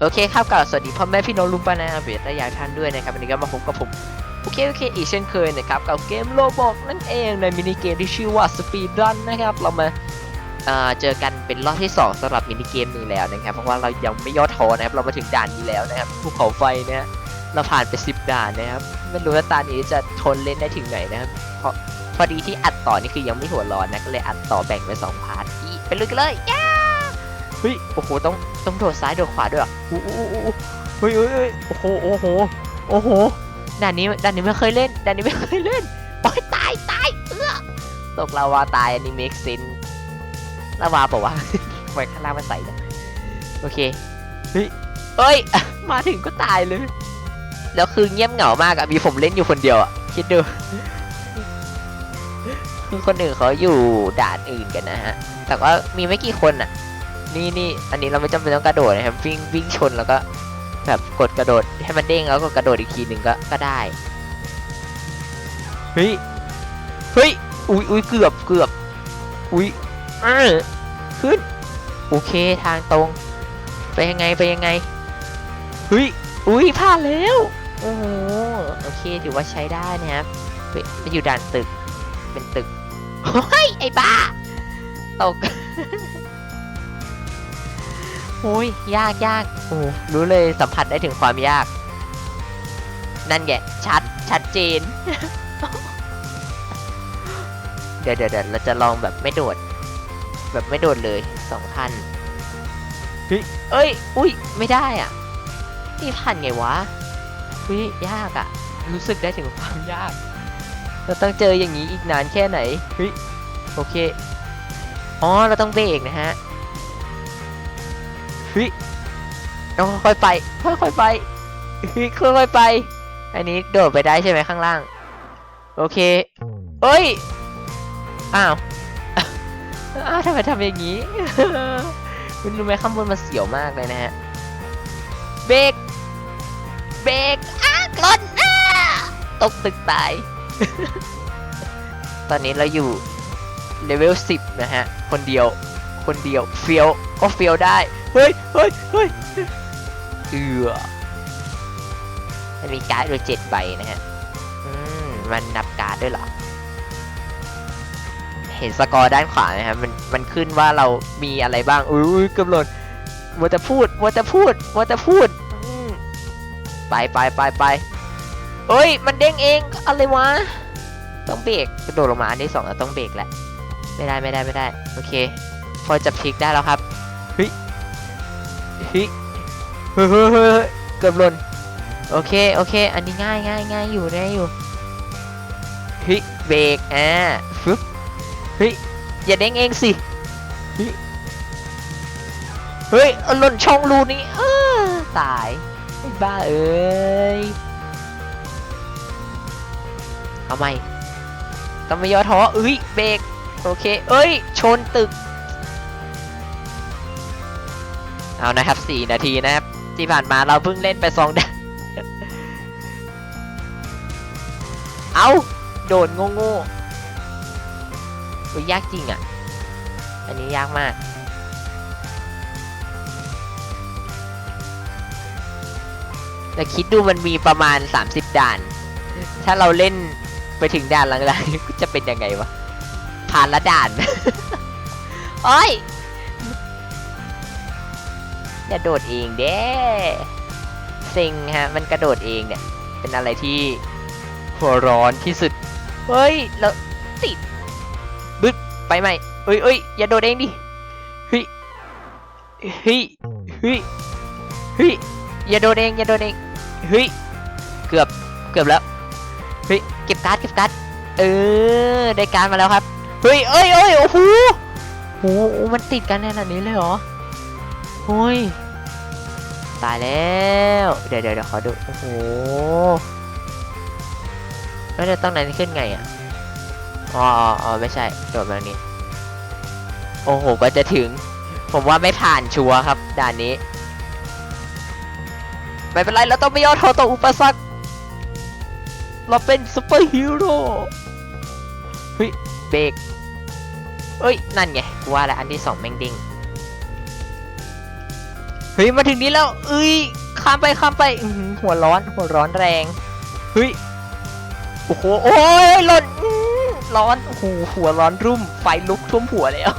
โอเคครับกับสวัสดีพ่อแม่พี่น้องลุงป้านาอาเบสและยายท่านด้วยนะครับวันนี้ก็มาพบกับผมโอเคโอเคอีกเช่นเคยนะครับกับเกมโลบอกนั่นเองในมินิเกมที่ชื่อว่า Speed Run นะครับเรามาเจอกันเป็นรอบที่ 2สำหรับมินิเกมนี้แล้วนะครับเพราะว่าเรายังไม่ย่อท้อนะครับเรามาถึงด่านนี้แล้วนะครับภูเขาไฟนี่ยเราผ่านไป 10 ด่านนะครับไม่รู้ว่าตานี้จะทนเล่นได้ถึงไหนนะครับเพราะพอดีที่อัดต่อนี่คือยังไม่หัวร้อนนะก็เลยอัดต่อแบ่งเป็นสองพาร์ทไปเลยกันเลยย่า ฮ้ยโอ้โหต้องต้องโดดซ้ายโดดขวาด้วยเหรออู้อู้อู้อู้เฮ้ยเฮ้ยเฮ้ยโอ้โหโอ้โหโอ้โหด่านนี้ด่านนี้ไม่เคยเล่นด่านนี้ไม่เคยเล่นโอ้ยตายตายเอื้อตกลาวาตายอันนี้เมคเซนลาวาเปล่าวะไว้ข้างล่างมันใส่นะโอเคเฮ้ยเอ้ยมาถึงก็ตายเลย แล้วคือเงียบเหงามากอะมีผมเล่นอยู่คนเดียวอะคิดดูคือคนอื่นเขาอยู่ด่านอื่นกันนะฮะ แต่ว่ามีไม่กี่คนอะ นี่นี่อันนี้เราไม่จำเป็นต้องกระโดดนะครับวิ่งวิ่งชนแล้วก็ แบบกดกระโดดให้มันเด้งแล้วก็กระโดดอีกทีหนึ่งก็ก็ได้เฮ้ยเฮ้ยอุ้ยอุ้ยเกือบเกือบอุ้ยเออขึ้นโอเคทางตรง ไปยังไงไปยังไงเฮ้ยอุ้ยผ่านแล้วโอ้โหโอเคถือว่าใช้ได้นะครับเฮ้ยมันอยู่ด่านตึกเป็นตึกเฮ้ยไอ้บ้าตก โอ้ยยากยากโอ้รู้เลยสัมผัสได้ถึงความยาก นั่นแกชัดชัดเจน เดี๋ยวเดี๋ยวเดี๋ยวเราจะลองแบบไม่โดด แบบไม่โดดเลยสองขั้นเฮ้ยเอ้ย อุ้ย ไม่ได้อะ นี่ผ่านไงวะเฮ้ย ยากอะรู้สึกได้ถึงความยาก เราต้องเจออย่างนี้อีกนานแค่ไหน เฮ้ย โอเค อ๋อ เราต้องเบรกนะฮะเฮ้ยต้องค่อยๆไป ค่อยๆไปเฮ้ยค่อยๆไป อันนี้โดดไปได้ใช่ไหมข้างล่าง โอเค เอ้ย อ้าว อ้าวทำไมทำอย่างนี้ คุณรู้ไหมข้างบนมันเสียวมากเลยนะฮะ เบรก เบรก อ้ากรนอ้าตกตึกตาย ตอนนี้เราอยู่เลเวล10 นะฮะ คนเดียว คนเดียวเฟียวก็เฟียวได้ เฮ้ยเฮ้ยเฮ้ยเอือมันมีการ์ดด้วยเจ็ดใบนะฮะอืมมันนับการ์ดด้วยเหรอ เห็นสกอร์ด้านขวาไหมครับมันมันขึ้นว่าเรามีอะไรบ้าง อุ้ยเกำหนดมัวจะพูดมัวจะพูดมัวจะพูด ไปไปไปไปเอ้ย มันเด้งเองอะไรวะ ต้องเบรกกระโดดลงมาอันที่สองเราต้องเบรกแหละ ไม่ได้ไม่ได้ไม่ได้ โอเค พอจะพลิกได้แล้วครับเฮ้ยเฮ้ยเฮ้ยเฮ้ยเฮ้ยเฮ้ยเกือบหล่นโอเคโอเค อันนี้ง่ายง่ายง่ายอยู่ง่ายอยู่เฮ้ยเบรกอ่าฟึบเฮ้ยอย่าเด้งเองสิเฮ้ยเฮ้ยเอาหล่นช่องรูนี้เออตายไอ้บ้าเอ้ยเอาใหม่ต้องไม่ย่อท้อเอ้ยเบรกโอเค เอ้ย ชนตึก เอานะครับสี่นาทีนะครับ ที่ผ่านมาเราเพิ่งเล่นไปสองด่านเอาโดดโง่ๆยยากจริงอะ อันนี้ยากมาก แต่คิดดูมันมีประมาณ 30 ด่าน ถ้าเราเล่นไปถึงด่านหลังๆจะเป็นยังไงวะ ผ่านละด่าน โอ้ย อย่าโดดเองเด้เซ็งฮะ มันกระโดดเองเนี่ย เป็นอะไรที่หัวร้อนที่สุด เฮ้ย แล้วติดบึ๊ดไปใหม่เอ้ยเอ้ยอย่าโดดเองดิ เฮ้ย เฮ้ย เฮ้ย เฮ้ย อย่าโดดเองอย่าโดดเอง เฮ้ย เกือบ เกือบแล้ว เฮ้ย เก็บการ์ดเก็บการ์ด เออ ได้การ์ดมาแล้วครับ เฮ้ยเอ้ยเอ้ยโอ้โหโอ้โหมันติดกันขนาดนี้เลยเหรอ โอ้ยตายแล้ว เดี๋ยวเดี๋ยวเดี๋ยวขอดู โอ้โหแล้วจะต้องนั้นขึ้นไงอะ อ๋ออ๋อไม่ใช่ โดดมาทางนี้ โอ้โห ก็จะถึง ผมว่าไม่ผ่านชัวร์ครับ ด่านนี้ ไม่เป็นไร เราต้องไม่ย่อท้อต่ออุปสรรค เราเป็นซูเปอร์ฮีโร่เฮ้ยเบรกเอ้ย นั่นไง ว่าแล้วอันที่สองแม่งดิ้ง เฮ้ยมาถึงนี้แล้วเอ้ยข้ามไปข้ามไปหัวร้อนหัวร้อนแรงเฮ้ยโอ้โหโอ้ยหล่นร้อนโอ้โหหัวร้อนรุ่มไฟลุกท่วมหัวแล้ว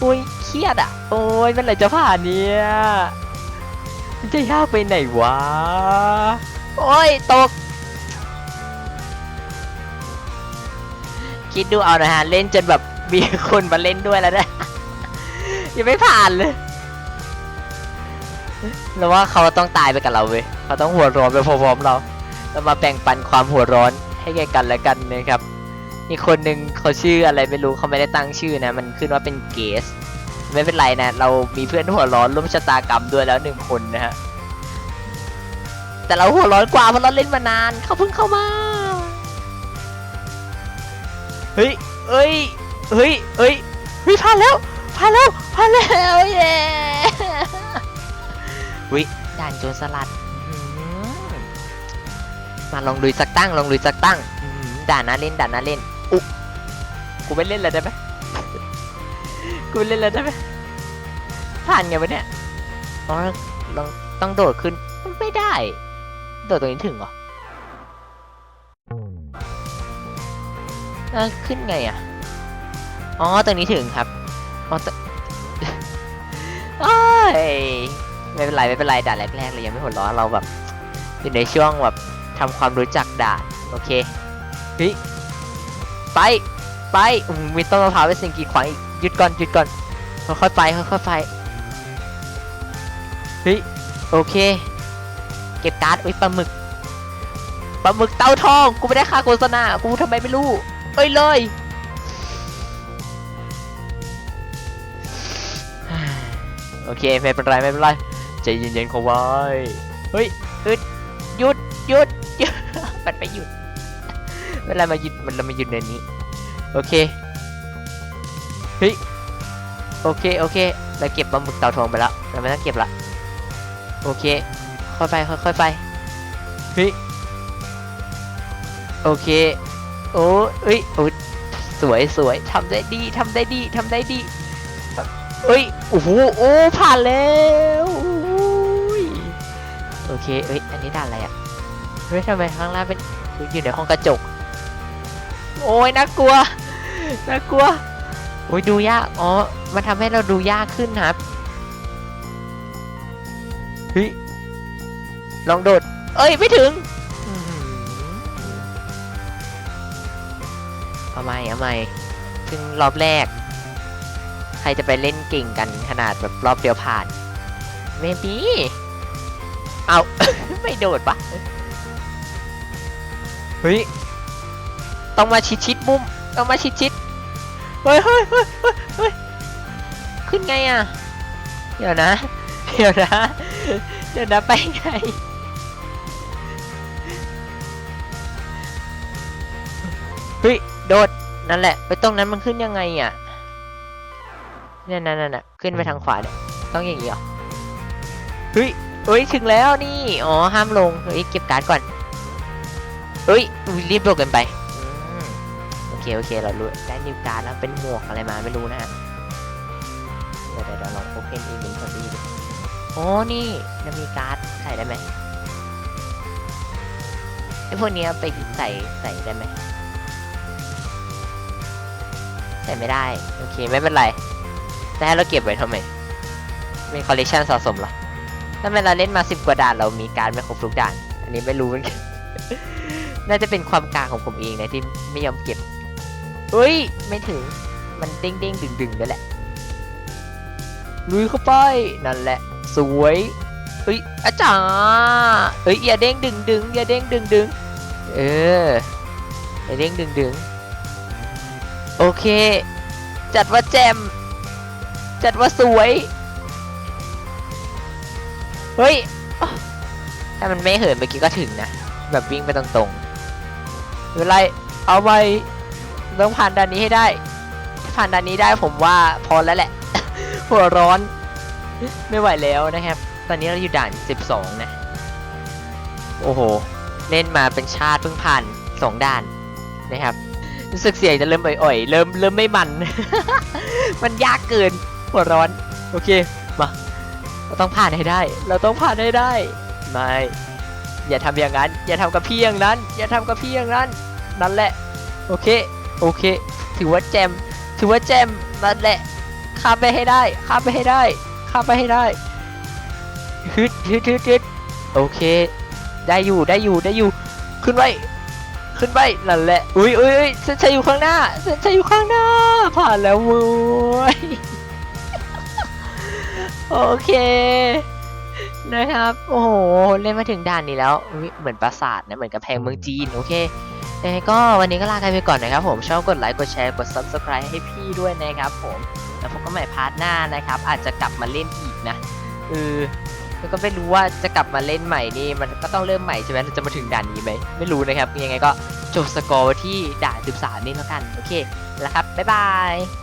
โอ้ยเครียดอะ โอ้ยมื่อะไรจะผ่านเนี่ยมันจะยากไปไหนวะโอ้ยตก คิดดูเอานะฮะ เล่นจนแบบมีคนมาเล่นด้วยแล้วนะยังไม่ผ่านเลย แล้วว่าเขาต้องตายไปกับเราเว้ยเขาต้องหัวร้อนไปพร้อมๆเรา เรามาแบ่งปันความหัวร้อนให้แก่กันและกันนะครับมีคนหนึ่งเขาชื่ออะไรไม่รู้เขาไม่ได้ตั้งชื่อนะ มันขึ้นว่าเป็นเกส ไม่เป็นไรนะ เรามีเพื่อนหัวร้อนร่วมชะตากรรมด้วยแล้วหนึ่งคนนะฮะแต่เราหัวร้อนกว่าเพราะเราเล่นมานานเขาเพิ่งเข้ามาเฮ้ยเอ้ยเฮ้ยเฮ้ยเฮ้ยผ่านแล้วผ่านแล้วผ่านแล้วเย้ วิด่านโจรสลัดอื้อหือมาลองลุยสักตั้งลองลุยสักตั้งอื้อหือด่านน่าเล่นด่านน่าเล่นอุ๊กูไม่เล่นแล้วได้ไหมกูไม่เล่นแล้วได้ไหมผ่านไงวะเนี่ยอ๋อลองต้องโดดขึ้นไม่ได้ โดดตรงนี้ถึงเหรอแล้วขึ้นไงอะ อ๋อตรงนี้ถึงครับ อ๋อตโอ้ย ไม่เป็นไรไม่เป็นไรด่านแรกๆเลยยังไม่หัวร้อนเราแบบอยู่ในช่วงแบบทำความรู้จักด่านโอเคเฮ้ยไปไปมมีต้นมะพร้าวเป็นสิ่งกีดขวางอีกหยุดก่อนหยุดก่อนค่อยๆไปค่อยๆไปเฮ้ยโอเค เก็บการ์ดอุ้ยปลาหมึกปลาหมึกเต้าทองกูไม่ได้ค่าโฆษณากูทำไมไม่รู้เอ้ยเลยโอเคไม่เป็นไรไม่เป็นไร ใจเย็นๆเขาไว้ เฮ้ยอึดหยุดหยุดหยุดมันไม่หยุด เวลามาหยุดมันเรามาหยุดในนี้ โอเค เฮ้ย โอเค โอเค เราเก็บปลาหมึกเต่าทองไปแล้วเราไม่ต้องเก็บละ โอเค ค่อยไป ค่อยๆไป เฮ้ย โอเค โอ้เอ้ยโอ้สวยสวยทำได้ดีทำได้ดีทำได้ดีเอ้ย โอ้โห โอ้ ผ่านแล้ว โอเค เอ้ย อันนี้ด่านอะไรอะ เฮ้ยทำไมข้างล่างเป็นอยู่ในห้องกระจก โอ้ยน่ากลัว น่ากลัว โอ้ยดูยาก อ๋อ มันทำให้เราดูยากขึ้นครับเฮ้ยลองโดด เอ้ย ไม่ถึง เอาใหม่เอาใหม่ซึ่งรอบแรก ใครจะไปเล่นเก่งกันขนาดแบบรอบเดียวผ่านเมบี เอา ไม่โดดปะเฮ้ย ต้องมาชิดชิดมุม ต้องมาชิดชิดเฮ้ยเฮ้ยเฮ้ยเฮ้ยขึ้นไงอะ เดี๋ยวนะ เดี๋ยวนะ เดี๋ยวนะไปไง เฮ้ย โดด นั่นแหละ ไปตรงนั้นมันขึ้นยังไงอะ เนี่ยนั่นนั่นน่ะขึ้นไปทางขวาเนี่ยต้องอย่างนี้เหรอ เฮ้ย เฮ้ย ถึงแล้วนี่ อ๋อ ห้ามลง เฮ้ย เก็บการ์ดก่อน เฮ้ยรีบโดดกันไปโอเค โอเค เรารู้ได้นิวการ์ดแล้ว เป็นหมวกอะไรมาไม่รู้นะฮะ เดี๋ยวเดี๋ยวลองโอเพนอีเวนต์พอดีอ๋อ นี่จะมีการ์ดใส่ได้ไหมไอพวกเนี้ยไปใส่ใส่ได้ไหมใส่ไม่ได้ โอเค ไม่เป็นไรแต่ให้เราเก็บไว้ทำไมเป็นคอลเลคชันสะสมเหรอ ถ้าเวลาเล่นมาสิบกว่าด่านเรามีการไม่ครบทุกด่าน อันนี้ไม่รู้เหมือนกัน น่าจะเป็นความกลางของผมเองนะที่ไม่ยอมเก็บเฮ้ย ไม่ถึง มันเด้งเด้งดึงดึงนั่นแหละ ลุยเข้าไป นั่นแหละ สวยเฮ้ยอาจารย์เฮ้ย อย่าเด้งดึงดึงอย่าเด้งดึงดึงเออ อย่าเด้งดึงดึงโอเค จัดว่าแจม จัดว่าสวย เฮ้ยถ้ามันไม่เหินเมื่อกี้ก็ถึงนะ แบบวิ่งไปตรงๆเป็นไรเอาไปต้องผ่านด่านนี้ให้ได้ถ้าผ่านด่านนี้ได้ผมว่าพอแล้วแหละ หัวร้อน ไม่ไหวแล้วนะครับ ตอนนี้เราอยู่ด่าน 12 นะ โอ้โห เล่นมาเป็นชาติเพิ่งผ่านสองด่านนะครับ รู้สึกเสียงจะเริ่มอ่อยๆ เริ่มเริ่มไม่มัน มันยากเกิน หัวร้อน โอเค มา เราต้องผ่านให้ได้ เราต้องผ่านให้ได้ ไม่ อย่าทำอย่างนั้น อย่าทำกับพี่อย่างนั้น อย่าทำกับพี่อย่างนั้น นั่นแหละ โอเค โอเค ถือว่าแจม ถือว่าแจม นั่นแหละ ข้ามไปให้ได้ ข้ามไปให้ได้ ข้ามไปให้ได้ ฮึดฮึดฮึดฮึดโอเค ได้อยู่ ได้อยู่ ได้อยู่ ขึ้นไปขึ้นไปนั่นแหละอุ้ยอุ้ยอุ้ยเส้นชัยอยู่ข้างหน้า เส้นชัยอยู่ข้างหน้า ผ่านแล้วเว้ย โอเคนะครับ โอ้โห เล่นมาถึงด่านนี้แล้ว เหมือนปราสาทนะ เหมือนกับแพงเมืองจีน โอเคยังไงก็วันนี้ก็ลากันไปก่อนนะครับผม ชอบกดไลค์ กดแชร์ กด subscribe ให้พี่ด้วยนะครับผม แล้วพบกันใหม่พาร์ทหน้านะครับ อาจจะกลับมาเล่นอีกนะเออแล้วก็ไม่รู้ว่าจะกลับมาเล่นใหม่นี่ มันก็ต้องเริ่มใหม่ใช่ไหมจะมาถึงด่านนี้ไหม ไม่รู้นะครับ ยังไงก็จบสกอร์ที่ด่าน13นี่แล้วกัน โอเค แล้วครับ บ๊ายบาย